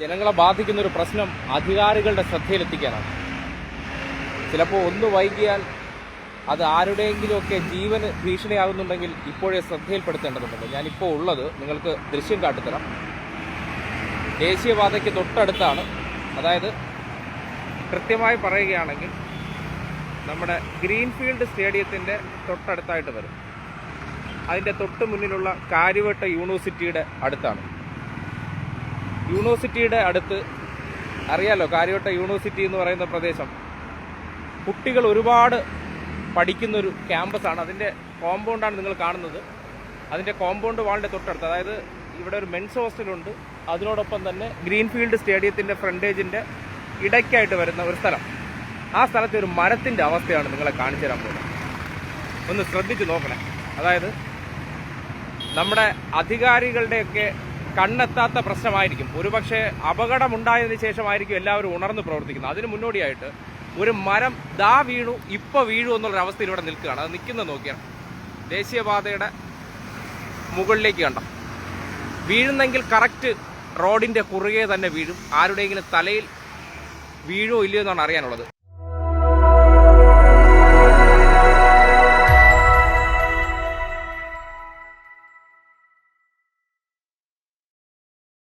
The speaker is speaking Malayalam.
ജനങ്ങളെ ബാധിക്കുന്ന ഒരു പ്രശ്നം അധികാരികളുടെ ശ്രദ്ധയിലെത്തിക്കാനാണ്. ചിലപ്പോൾ ഒന്ന് വൈകിയാൽ അത് ആരുടെയെങ്കിലുമൊക്കെ ജീവന് ഭീഷണിയാകുന്നുണ്ടെങ്കിൽ ഇപ്പോഴേ ശ്രദ്ധയിൽപ്പെടുത്തേണ്ടതുണ്ട്. ഞാനിപ്പോൾ ഉള്ളത് നിങ്ങൾക്ക് ദൃശ്യം കാട്ടിത്തരാം. ദേശീയപാതയ്ക്ക് തൊട്ടടുത്താണ്. അതായത് കൃത്യമായി പറയുകയാണെങ്കിൽ നമ്മുടെ ഗ്രീൻഫീൽഡ് സ്റ്റേഡിയത്തിന്റെ തൊട്ടടുത്തായിട്ട് വരും. അതിന്റെ തൊട്ട് മുന്നിലുള്ള കാര്യവട്ട യൂണിവേഴ്സിറ്റിയുടെ അടുത്താണ്. യൂണിവേഴ്സിറ്റിയുടെ അടുത്ത് അറിയാലോ കാര്യവട്ട യൂണിവേഴ്സിറ്റി എന്ന് പറയുന്ന പ്രദേശം. കുട്ടികൾ ഒരുപാട് പഠിക്കുന്നൊരു ക്യാമ്പസാണ്. അതിന്റെ കോമ്പൗണ്ടാണ് നിങ്ങൾ കാണുന്നത്. അതിന്റെ കോമ്പൗണ്ട് വാളിന്റെ തൊട്ടടുത്ത് അതായത് ഇവിടെ ഒരു മെൻസ് ഹോസ്റ്റലുണ്ട്. അതിനോടൊപ്പം തന്നെ ഗ്രീൻഫീൽഡ് സ്റ്റേഡിയത്തിന്റെ ഫ്രണ്ടേജിന്റെ ഇടയ്ക്കായിട്ട് വരുന്ന ഒരു സ്ഥലം. ആ സ്ഥലത്തെ ഒരു മരത്തിന്റെ അവസ്ഥയാണ് നിങ്ങളെ കാണിച്ചു തരാൻ പോകുന്നത്. ഒന്ന് ശ്രദ്ധിച്ച് നോക്കണേ. അതായത് നമ്മുടെ അധികാരികളുടെയൊക്കെ കണ്ണെത്താത്ത പ്രശ്നമായിരിക്കും. ഒരുപക്ഷെ അപകടമുണ്ടായതിനു ശേഷമായിരിക്കും എല്ലാവരും ഉണർന്ന് പ്രവർത്തിക്കുന്നത്. അതിന് മുന്നോടിയായിട്ട് ഒരു മരം ദാ വീണു ഇപ്പൊ വീഴു എന്നുള്ളൊരു അവസ്ഥയിലൂടെ നിൽക്കുകയാണ്. അത് നിൽക്കുന്നത് നോക്കിയാണ് ദേശീയപാതയുടെ മുകളിലേക്ക് കണ്ട? വീഴുന്നെങ്കിൽ കറക്റ്റ് റോഡിന്റെ കുറുകെ തന്നെ വീഴും. ആരുടെയെങ്കിലും തലയിൽ വീഴോ ഇല്ലയോ എന്നാണ് അറിയാനുള്ളത്.